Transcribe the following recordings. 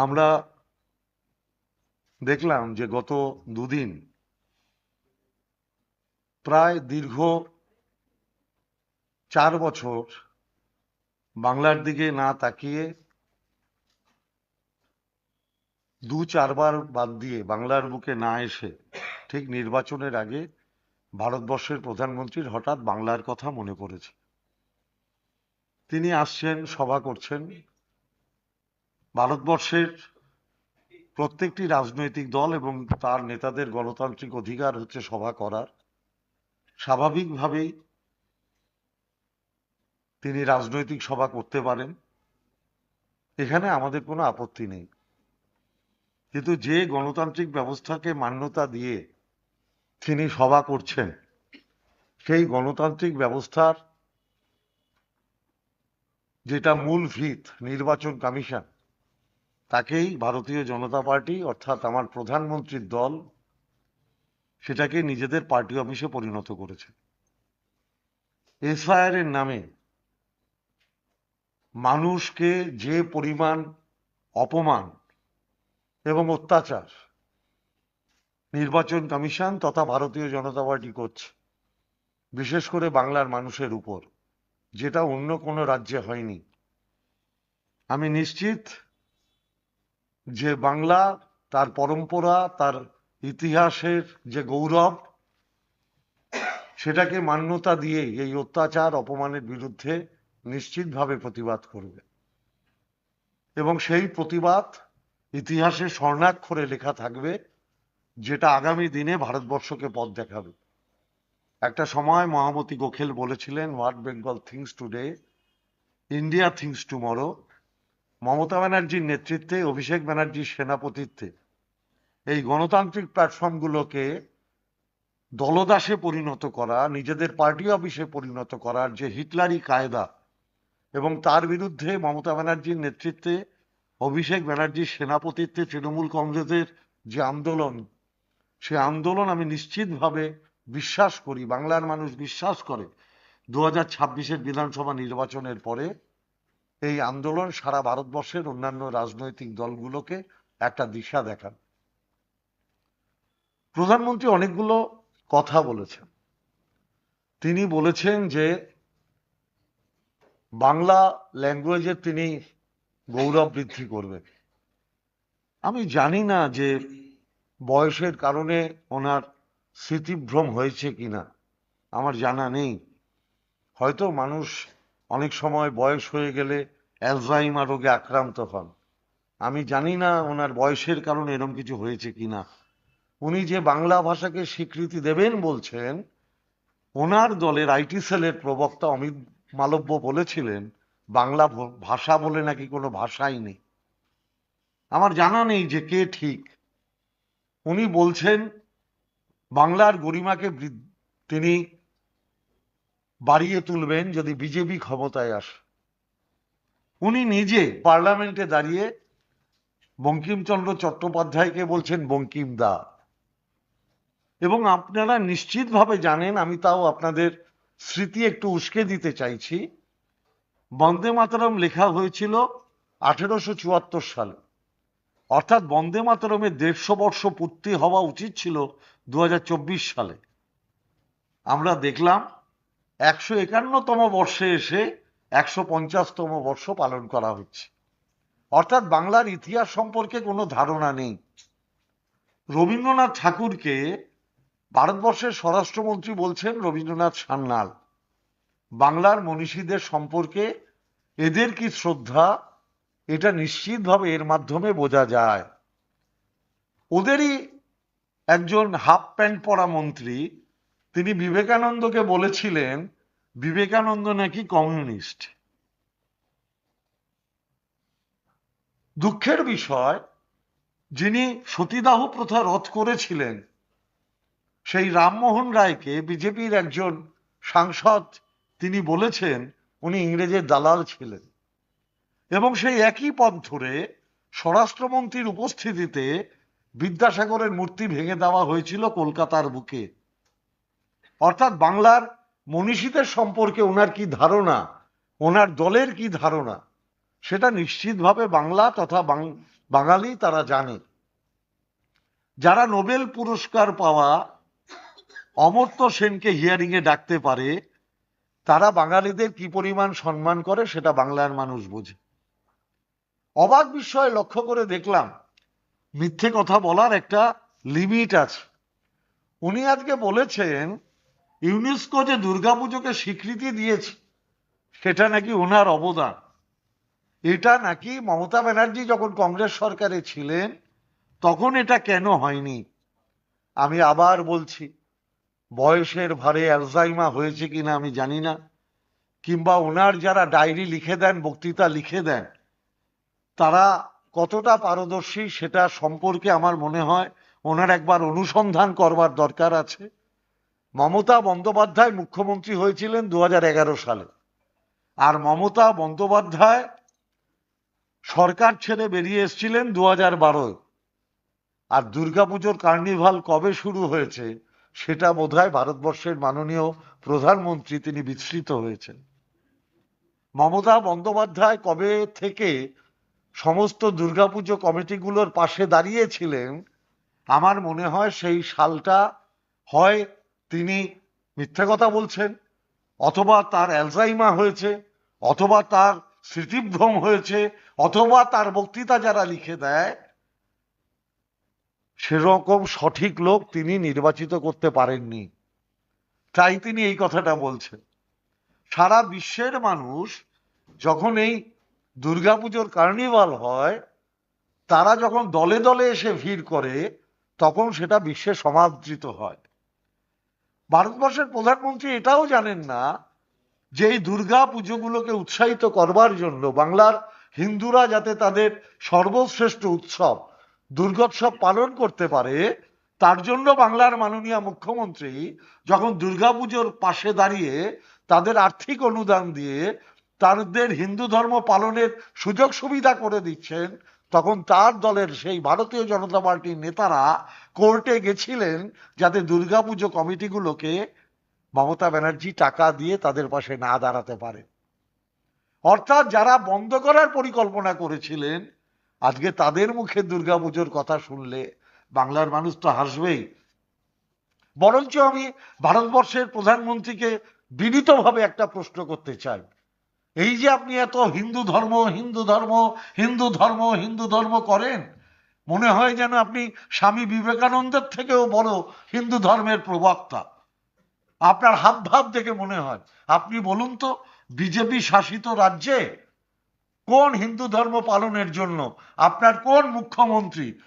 আমরা দেখলাম যে গত দুদিন প্রায় দীর্ঘ চার বছর বাংলার দিকে না তাকিয়ে দু চারবার বাদ দিয়ে বাংলার বুকে না এসে ঠিক নির্বাচনের আগে ভারতবর্ষের প্রধানমন্ত্রীর হঠাৎ বাংলার কথা মনে পড়েছে। তিনি আসছেন, সভা করছেন ভারতবর্ষের প্রত্যেকটি রাজনৈতিক দল এবং তার নেতাদের গণতান্ত্রিক অধিকার হচ্ছে সভা করার। স্বাভাবিকভাবেই তিনি রাজনৈতিক সভা করতে পারেন। এখানে আমাদের কোনো আপত্তি নেই। কিন্তু যে গণতান্ত্রিক ব্যবস্থাকে মান্যতা দিয়ে তিনি সভা করছেন, সেই গণতান্ত্রিক ব্যবস্থার যেটা মূল ভিত, নির্বাচন কমিশন তাকেই ভারতীয় জনতা পার্টি, অর্থাৎ আমার প্রধানমন্ত্রীর দল, সেটাকে নিজেদের পার্টি অফিসে পরিণত করেছে। এসআইআর এর নামে মানুষকে যে পরিমাণ অপমান এবং অত্যাচার নির্বাচন কমিশন তথা ভারতীয় জনতা পার্টি করছে, বিশেষ করে বাংলার মানুষের উপর, যেটা অন্য কোনো রাজ্যে হয়নি। আমি নিশ্চিত যে বাংলা, তার পরম্পরা, তার ইতিহাসের যে গৌরব, সেটাকে মান্যতা দিয়ে এই অত্যাচার, অপমানের বিরুদ্ধে নিশ্চিতভাবে প্রতিবাদ করবে। এবং সেই প্রতিবাদ ইতিহাসে স্বর্ণাক্ষরে লেখা থাকবে, যেটা আগামী দিনে ভারতবর্ষকে পথ দেখাবে। একটা সময় মহামতি গোখেল বলেছিলেন what Bengal thinks today India thinks tomorrow Mamata ব্যানার্জির নেতৃত্বে, অভিষেক ব্যানার্জির সেনাপতিত্বে। এই গণতান্ত্রিক প্ল্যাটফর্মগুলোকে দলদাসে পরিণত করা, নিজেদের পার্টি অফিসে পরিণত করার যে হিটলারি কায়দা, এবং তার বিরুদ্ধে মমতা ব্যানার্জির নেতৃত্বে, অভিষেক ব্যানার্জির সেনাপতিত্বে, তৃণমূল কংগ্রেসের যে আন্দোলন, সে আন্দোলন আমি নিশ্চিতভাবে বিশ্বাস করি, বাংলার মানুষ বিশ্বাস করে। দু হাজার ছাব্বিশের বিধানসভা নির্বাচনের পরে এই আন্দোলন সারা ভারতবর্ষের অন্যান্য রাজনৈতিক দলগুলোকে একটা দিশা দেখান। প্রধানমন্ত্রী অনেকগুলো কথা বলেছেন। তিনি বলেছেন যে, বাংলা ল্যাঙ্গুয়েজের তিনি গৌরব বৃদ্ধি করবেন আমি জানি না যে বয়সের কারণে ওনার স্মৃতিভ্রম হয়েছে কিনা, আমার জানা নেই। হয়তো মানুষ অনেক সময় বয়স হয়ে গেলে অ্যালজাইমার রোগে আক্রান্ত হন। আমি জানি না ওনার বয়সের কারণে এরকম কিছু হয়েছে কিনা। উনি যে বাংলা ভাষাকে স্বীকৃতি দেবেন বলছেন, ওনার দলের আইটি সেলের প্রবক্তা অমিত মালব্য বলেছিলেন, বাংলা ভাষা বলে নাকি কোনো ভাষাই নেই। আমার জানা নেই যে কে ঠিক। উনি বলছেন, বাংলার গরিমাকে তিনি বাড়িয়ে তুলবেন যদি বিজেপি ক্ষমতায় আসে। উনি নিজে পার্লামেন্টে দাঁড়িয়ে বঙ্কিমচন্দ্র চট্টোপাধ্যায়কে বলছেন, বঙ্কিম দা। এবং আপনারা নিশ্চিতভাবে জানেন, আমি তাও আপনাদের স্মৃতি একটু উস্কে দিতে চাইছি, বন্দে মাতরম লেখা হয়েছিল আঠেরোশো চুয়াত্তর সালে। অর্থাৎ বন্দে মাতরমের দেড়শো বর্ষ পূর্তি হওয়া উচিত ছিল দু হাজার চব্বিশ সালে। আমরা দেখলাম একশো একান্নতম বর্ষে এসে একশো পঞ্চাশতম বর্ষ পালন করা হচ্ছে। অর্থাৎ বাংলার ইতিহাস সম্পর্কে কোনো ধারণা নেই। রবীন্দ্রনাথ ঠাকুরকে ভারতবর্ষের স্বরাষ্ট্রমন্ত্রী বলছেন রবীন্দ্রনাথ সান্যাল। বাংলার মনীষীদের সম্পর্কে এদের কি শ্রদ্ধা, এটা নিশ্চিতভাবে এর মাধ্যমে বোঝা যায়। ওদেরই একজন হাফ প্যান্ট পরা মন্ত্রী তিনি বিবেকানন্দকে বলেছিলেন, বিবেকানন্দ নাকি কমিউনিস্ট? দুঃখের বিষয়, যিনি সতীদাহ প্রথা রদ করেছিলেন, সেই রামমোহন রায়কে বিজেপির একজন সাংসদ তিনি বলেছেন, উনি ইংরেজের দালাল ছিলেন। এবং সেই একই পথ ধরে স্বরাষ্ট্রমন্ত্রীর উপস্থিতিতে বিদ্যাসাগরের মূর্তি ভেঙে দেওয়া হয়েছিল কলকাতার বুকে। অর্থাৎ বাংলার মনীষীদের সম্পর্কে ওনার কি ধারণা? ওনার দলের কি ধারণা? সেটা নিশ্চিতভাবে বাংলা তথা বাঙালি তারা জানে। যারা নোবেল পুরস্কার পাওয়া অমর্ত্য সেনকে হিয়ারিং এ ডাকতে পারে, তারা বাঙালিদের কি পরিমাণ সম্মান করে সেটা বাংলার মানুষ বোঝে। অবাক বিষয় লক্ষ্য করে দেখলাম, মিথ্যে কথা বলার একটা লিমিট আছে। উনি আজকে বলেছেন ইউনেস্কো যে দুর্গাপুজোকে স্বীকৃতি দিয়েছে, সেটা নাকি ওনার অবদান। এটা নাকি মমতা ব্যানার্জি যখন কংগ্রেস সরকারে ছিলেন, তখন এটা কেন হয়নি? আমি আবার বলছি, বয়সের ভারে অ্যালজাইমা হয়েছে কিনা আমি জানি না, কিংবা ওনার যারা ডায়েরি লিখে দেন, বক্তৃতা লিখে দেন, তারা কতটা পারদর্শী সেটা সম্পর্কে আমার মনে হয় ওনার একবার অনুসন্ধান করবার দরকার আছে। মমতা বন্দ্যোপাধ্যায় মুখ্যমন্ত্রী হয়েছিলেন দু হাজার এগারো সালে। আর মমতা বন্দ্যোপাধ্যায় সরকার ছেড়ে বেরিয়ে এসেছিলেন দু হাজার বারোয় আর দুর্গাপুজোর কার্নিভাল কবে শুরু হয়েছে, সেটা বোধহয় ভারতবর্ষের মাননীয় প্রধানমন্ত্রী তিনি বিস্মৃত হয়েছেন। মমতা বন্দ্যোপাধ্যায় কবে থেকে সমস্ত দুর্গাপুজো কমিটিগুলোর পাশে দাঁড়িয়েছিলেন, আমার মনে হয় সেই সালটা হয় তিনি মিথ্যে কথা বলছেন, অথবা তার অ্যালজাইমা হয়েছে, অথবা তার স্মৃতিভ্রম হয়েছে, অথবা তার বক্তৃতা যারা লিখে দেয়, সেরকম সঠিক লোক তিনি নির্বাচিত করতে পারেননি। তাই তিনি এই কথাটা বলছেন। সারা বিশ্বের মানুষ যখন এই দুর্গাপুজোর কার্নিভাল হয়, তারা যখন দলে দলে এসে ভিড় করে, তখন সেটা বিশ্বে সমাদৃত হয়। ভারতবর্ষের প্রধানমন্ত্রী এটাও জানেন না যে এই দুর্গা পুজোগুলোকে উৎসাহিত করবার জন্য বাংলার হিন্দুরা যাতে তাদের সর্বশ্রেষ্ঠ উৎসব, দুর্গোৎসব পালন করতে পারে, তার জন্য বাংলার মাননীয় মুখ্যমন্ত্রী যখন দুর্গাপুজোর পাশে দাঁড়িয়ে তাদের আর্থিক অনুদান দিয়ে তাদের হিন্দু ধর্ম পালনের সুযোগ সুবিধা করে দিচ্ছেন তখন তার দলের সেই ভারতীয় জনতা পার্টির নেতারা কোর্টে গেছিলেন যাতে দুর্গাপুজো কমিটিগুলোকে মমতা ব্যানার্জি টাকা দিয়ে তাদের পাশে না দাঁড়াতে পারে। অর্থাৎ যারা বন্ধ করার পরিকল্পনা করেছিলেন, আজকে তাদের মুখে দুর্গাপুজোর কথা শুনলে বাংলার মানুষ তো হাসবেই। বরঞ্চ আমি ভারতবর্ষের প্রধানমন্ত্রীকে বিনীতভাবে একটা প্রশ্ন করতে চাই। এই যে আপনি এত হিন্দু ধর্ম হিন্দু ধর্ম হিন্দু ধর্ম হিন্দু ধর্ম করেন, মনে হয় যেন আপনি স্বামী বিবেকানন্দের থেকেও বড় হিন্দু ধর্মের প্রবক্তা। আপনার হাব ভাব দেখে মনে হয়। আপনি বলুন তো, বিজেপি শাসিত রাজ্যে কোন হিন্দু ধর্ম পালনের জন্য আপনার কোন মুখ্যমন্ত্রী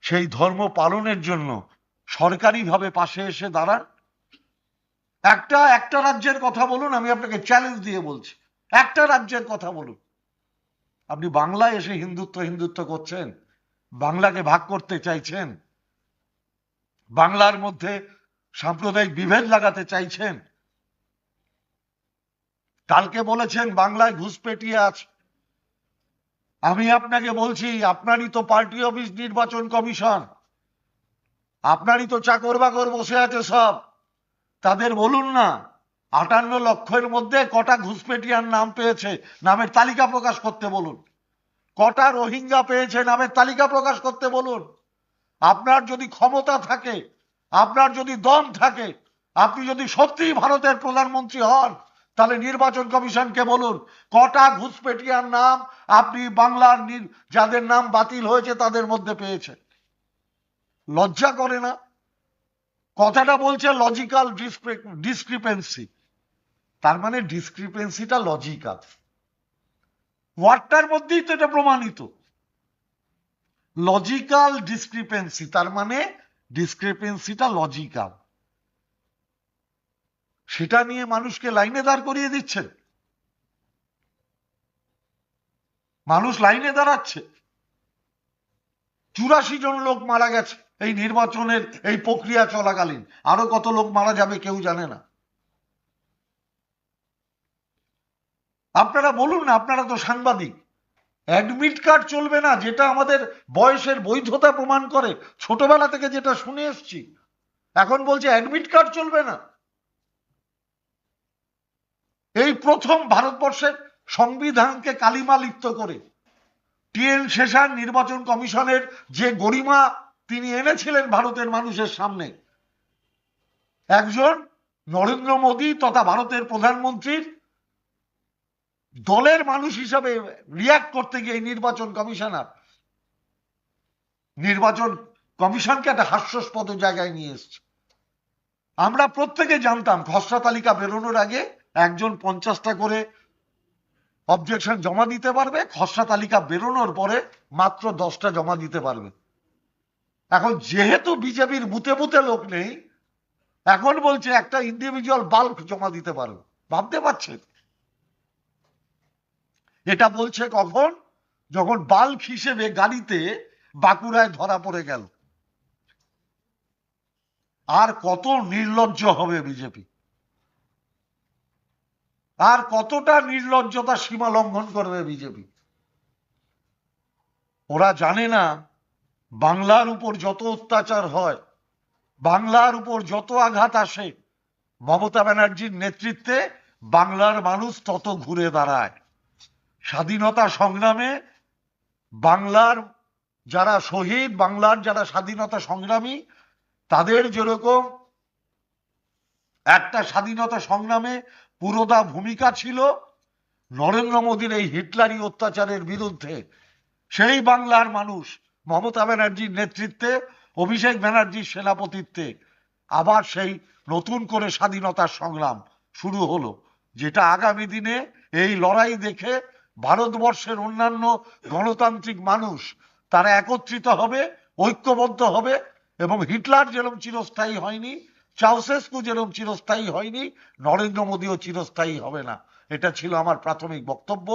সেই ধর্ম পালনের জন্য সরকারিভাবে পাশে এসে দাঁড়ান? একটা একটা রাজ্যের কথা বলুন, আমি আপনাকে চ্যালেঞ্জ দিয়ে বলছি। একটা রাজ্যের কথা বলুন। আপনি বাংলায় এসে হিন্দুত্ব হিন্দুত্ব করছেন, বাংলাকে ভাগ করতে চাইছেন, বাংলার মধ্যে সাম্প্রদায়িক বিভেদ লাগাতে চাইছেন। কালকে বলেছেন, বাংলায় ঘুষপেটিয়ে আছে আমি আপনাকে বলছি, আপনারই তো পার্টি অফিস, নির্বাচন কমিশন। আপনারই তো চাকর বাকর বসে আছে সব। তাদের বলুন না, আটান্ন লক্ষের মধ্যে কটা ঘুষপেটিয়ার নাম পেয়েছে, নামের তালিকা প্রকাশ করতে বলুন। কটা রোহিঙ্গা পেয়েছে, নামের তালিকা প্রকাশ করতে বলুন। আপনার যদি ক্ষমতা থাকে, আপনার যদি দম থাকে, আপনি যদি সত্যিই ভারতের প্রধানমন্ত্রী হন, তাহলে নির্বাচন কমিশনকে বলুন, কটা ঘুষপেটিয়ার নাম আপনি বাংলার যাদের নাম বাতিল হয়েছে তাদের মধ্যে পেয়েছেন। লজ্জা করে না? কথাটা বলছে লজিক্যাল ডিসক্রিপেন্সি তার মানে ডিসক্রিপেন্সিটা লজিক্যাল ওয়ার্ডটার মধ্যেই তো এটা প্রমাণিত। লজিক্যাল ডিসক্রিপেন্সি তার মানে ডিসক্রিপেন্সিটা লজিক্যাল সেটা নিয়ে মানুষকে লাইনে দাঁড় করিয়ে দিচ্ছে। মানুষ লাইনে দাঁড়াচ্ছে। চুরাশি জন লোক মারা গেছে। এই নির্বাচনের এই প্রক্রিয়া চলাকালীন আরও কত লোক মারা যাবে কেউ জানে না। আপনারা বলুন না, আপনারা তো সাংবাদিক। অ্যাডমিট কার্ড চলবে না, যেটা আমাদের বয়সের বৈধতা প্রমাণ করে। ছোটবেলা থেকে যেটা শুনে এসছি। এখন বলছে অ্যাডমিট কার্ড চলবে না। এই প্রথম ভারতবর্ষের সংবিধানকে কালিমা লিপ্ত করে। টিএন শেষান নির্বাচন কমিশনের যে গরিমা তিনি এনেছিলেন ভারতের মানুষের সামনে। একজন নরেন্দ্র মোদী তথা ভারতের প্রধানমন্ত্রীর দলের মানুষ হিসাবে রিয়াক্ট করতে গিয়ে নির্বাচন কমিশনার। নির্বাচন কমিশনকে একটা হাস্যাস্পদ জায়গায় নিয়ে এসছে। আমরা প্রত্যেকে জানতাম, খসড়া তালিকা বেরোনোর আগে একজন পঞ্চাশটা করে অবজেকশন জমা দিতে পারবে, খসড়া তালিকা বেরোনোর পরে মাত্র দশটা জমা দিতে পারবে। এখন যেহেতু বিজেপির বুতে বুতে লোক নেই, এখন বলছে একটা ইন্ডিভিজুয়াল বাল্ক জমা দিতে পারবে ভাবতে পারছেন? এটা বলছে কখন? যখন বাল্ক হিসেবে গাড়িতে বাঁকুড়ায় ধরা পড়ে গেল। আর কত নির্লজ্জ হবে বিজেপি? আর কতটা নির্লজ্জতা সীমা লঙ্ঘন করবে বিজেপি? ওরা জানে না বাংলার উপর যত অত্যাচার হয়, বাংলার উপর যত আঘাত আসে, মমতা ব্যানার্জির নেতৃত্বে বাংলার মানুষ তত ঘুরে দাঁড়ায়। স্বাধীনতা সংগ্রামে বাংলার যারা শহীদ, বাংলার যারা স্বাধীনতা সংগ্রামী, তাদের যেরকম একটা স্বাধীনতা সংগ্রামে পুরোদা ভূমিকা ছিল, নরেন্দ্র মোদীর এই হিটলারি অত্যাচারের বিরুদ্ধে, সেই বাংলার মানুষ মমতা ব্যানার্জির নেতৃত্বে, অভিষেক ব্যানার্জির সেনাপতিত্বে আবার সেই নতুন করে স্বাধীনতার সংগ্রাম শুরু হলো, যেটা আগামী দিনে এই লড়াই দেখে ভারতবর্ষের অন্যান্য গণতান্ত্রিক মানুষ তারা একত্রিত হবে, ঐক্যবদ্ধ হবে এবং হিটলার যেরকম চিরস্থায়ী হয়নি চাউসেস্কু যেরকম চিরস্থায়ী হয়নি, নরেন্দ্র মোদীও চিরস্থায়ী হবে না। এটা ছিল আমার প্রাথমিক বক্তব্য।